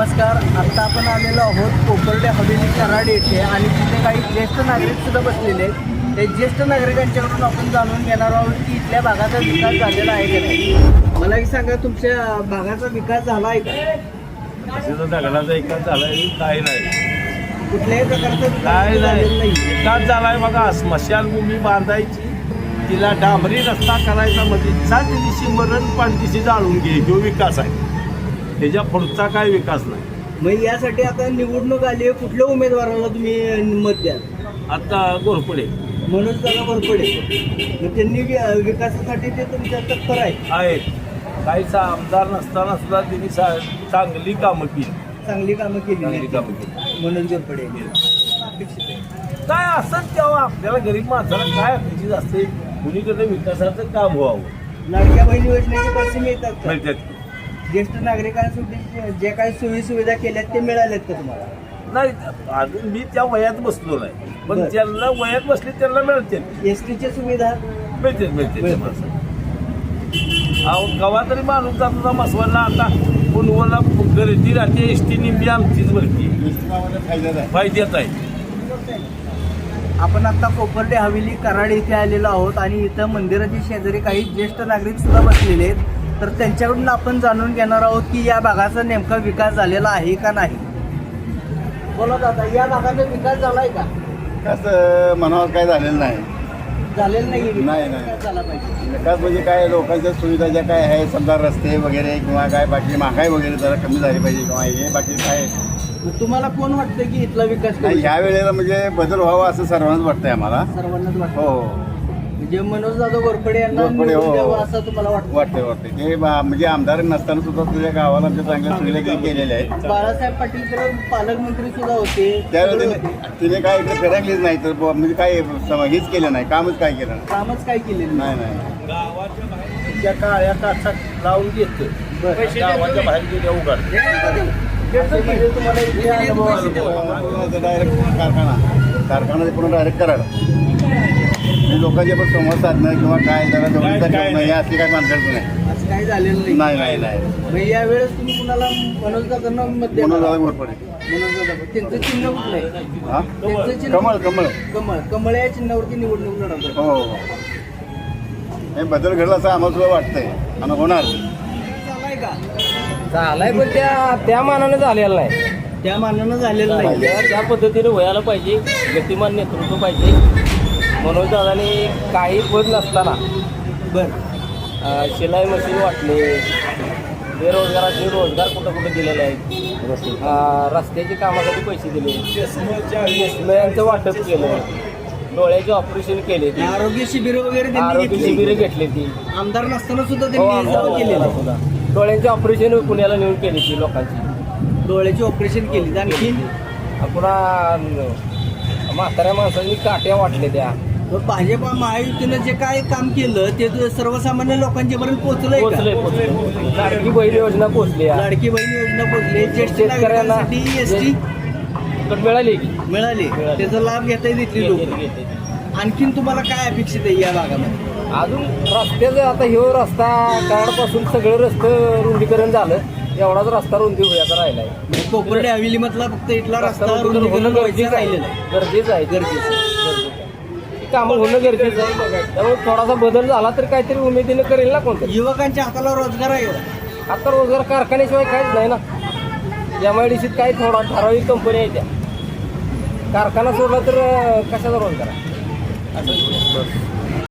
नमस्कार आत्ता आपण आलेलो आहोत कोपर्डे हवेली कराड येथे आणि तिथे काही ज्येष्ठ नागरिक सुद्धा बसलेले आहेत. ते ज्येष्ठ नागरिकांच्याकडून आपण जाणून घेणार आहोत की इथल्या भागाचा विकास झालेला आहे का नाही. मला एक सांगा तुमच्या भागाचा विकास झाला आहे का? दगडाचा एकाच झालाय काही नाही. कुठल्याही प्रकारचा विकास काय नाही. नाही एकाच झालाय बघा स्मशानभूमी बांधायची. तिला डांबरी रस्ता करायचा म्हणजे सात दिवशी मरण पाणतीशी जाळून घे तो विकास आहे. त्याच्या पुढचा काय विकास नाही. मग यासाठी आता निवडणूक आली आहे कुठल्या उमेदवाराला तुम्ही मत द्याल? आता गोरपडे मनोज दादा भरपडे मग त्यांनी वि- विकासासाठी ते तुमच्या तत्पर आहे आहेत. काहीचा आमदार नसताना सुद्धा त्यांनी सा- चांगली कामं केली. चांगली कामं केली चांगली आहेत. कामं केली. मनोज घोरपडे. अपेक्षित आहे काय असंच तेव्हा आपल्याला गरीब माणसाला काय अपेक्षित असते? कुणीकडे विकासाचं काम व्हावं? लाडक्या बहिणी योजनेचे पैसे मिळतात का? मिळतात ज्येष्ठ नागरिकांसाठी जे काही सोयी सुविधा केल्यात ते मिळालेत का तुम्हाला? नाही अजून मी त्या वयात बसलो नाही. पण बरं. ज्यांना वयात बसले त्यांना मिळते एस टीच्या सुविधा मिळते मिळते मिळते. अहो तरी माणूस जात होता मसवायला आता पुनवला गर्दी राहते एस टी निम्मी आमचीच भरती. फायद्यात आहे. आपण आता कोपर्डे हवेली कराड इथे आलेलो आहोत आणि इथं मंदिराच्या शेजारी काही ज्येष्ठ नागरिक सुद्धा बसलेले आहेत. तर त्यांच्याकडून आपण जाणून घेणार आहोत की या भागाचा नेमका विकास झालेला आहे का नाही. बोला दादा या भागाचा विकास झालाय का? कसं मनावर काय झालेलं नाही. झालेला नाही नाही, नाही. विकास झाला पाहिजे. विकास म्हणजे काय लोकांच्या सुविधा ज्या काय आहे समजा रस्ते वगैरे किंवा काय बाकी महागाई वगैरे जरा कमी झाली पाहिजे किंवा हे बाकी काय. मग तुम्हाला कोण वाटतं की इथला विकास करू नाही ह्या वेळेला म्हणजे बदल व्हावा असं सर्वांनाच वाटतंय आम्हाला. शकतो? सर्वांनाच वाटतं हो. म्हणजे मनोज दादा घोरपडे यांना घोरपडे, निवडून हो. द्यावं असं तुम्हाला वाटतं? वाटते वाटते ते बा- म्हणजे आमदार नसताना सुद्धा तुझ्या गावाला आमच्या चांगल्या सुविधा काही केलेल्या आहेत. बाळासाहेब पाटील तर पालकमंत्री सुद्धा होते. त्यावेळेला सगळे तिने होते. तिने काय इकडे फिरायलीच नाही तर बुवा म्हणजे काय सम- हेच केलं नाही कामच काय केलं नाही. कामच काय केलेलं नाही. नाही गावाच्या बाहेर त्या काळ्या काचा लावून घेतो बरं. गावाच्या बाहेर गेल्या उघड म्हणजे तुम्हाला इथे अनुभव आला. डायरेक्ट कारखाना. कारखाना पूर्ण डायरेक्ट कराड म्हणजे लोकांचे पण संवाद साधणं किंवा काय जरा जवळचा ठेवणं हे असली माणसाचं नाही असं काही झालेलं नाही. नाही नाही नाही. यावेळेस तुम्ही कुणाला मनोज दादांना मत म्हणून देणार झाला घोरपडे मनोज दादा त्यांचं चिन्ह कुठलं आहे? हा? त्यांचं चिन्ह कमळ कमळ. कमळ. कमळ या चिन्हावरती निवडणूक लढवतात. हो हो. हे बदल घडला असं आम्हाला सुद्धा वाटतंय. आणि होणार. चालाय का? झालाय पण त्या त्या मानानं झालेला नाही. त्या मानानं झालेलं नाही. त्या त्या पद्धतीने व्हायला पाहिजे गतिमान नेतृत्व पाहिजे. मनोज दादाने काही पद नसताना बर. शिलाई मशीन वाटले बेरोजगाराचे रोजगार कुठं कुठं दिलेले आहेत रस्त्याची कामासाठी पैसे दिले यांचं वाटप केलं डोळ्याचे ऑपरेशन केले ती आरोग्य शिबिर वगैरे आरोग्य शिबिरं घेतली ती. आमदार नसताना सुद्धा. सुद्धा. डोळ्यांचे ऑपरेशन पुण्याला नेऊन केली ती लोकांची. डोळ्याची ऑपरेशन केली. आणखी? पुन्हा म्हाताऱ्या माणसांनी काट्या वाटल्या त्या. भाजप महायुतीनं जे काय काम केलं ते सर्वसामान्य लोकांच्या पर्यंत पोहोचलंय पोचले लाडकी बहीण योजना पोचली या. लाडकी बहीण योजना पोहोचले. ज्येष्ठ नागरिकांसाठी एस टी पण मिळाली मिळाली. त्याचा लाभ घेता येतील लोक. आणखीन तुम्हाला काय अपेक्षित आहे या भागामध्ये? अजून रस्त्याचं आता ह्यो रस्ता काळापासून सगळं रस्तं रुंदीकरण झालं. एवढाच रस्ता रुंदी व्हायचा राहिलाय. म्हणजे कोपर्डे हवेली मधला फक्त इथला रस्ता रुंदीकरण गरजेचं राहिलेलं आहे. आहे. गरजेचं आहे. गरजेचं आहे. गरजेचं आहे. ही कामं होणं गरजेचं आहे. त्यामुळे थोडासा बदल झाला तर काहीतरी उमेदीनं करेल ना कोणतरी. युवकांच्या हाताला रोजगार आहे का? आता रोजगार कारखान्याशिवाय काहीच नाही ना. एम आय डी सीत काही थोडा ठराविक कंपनी आहे त्या. कारखाना सोडला तर कशाचा रोजगार आहे? असं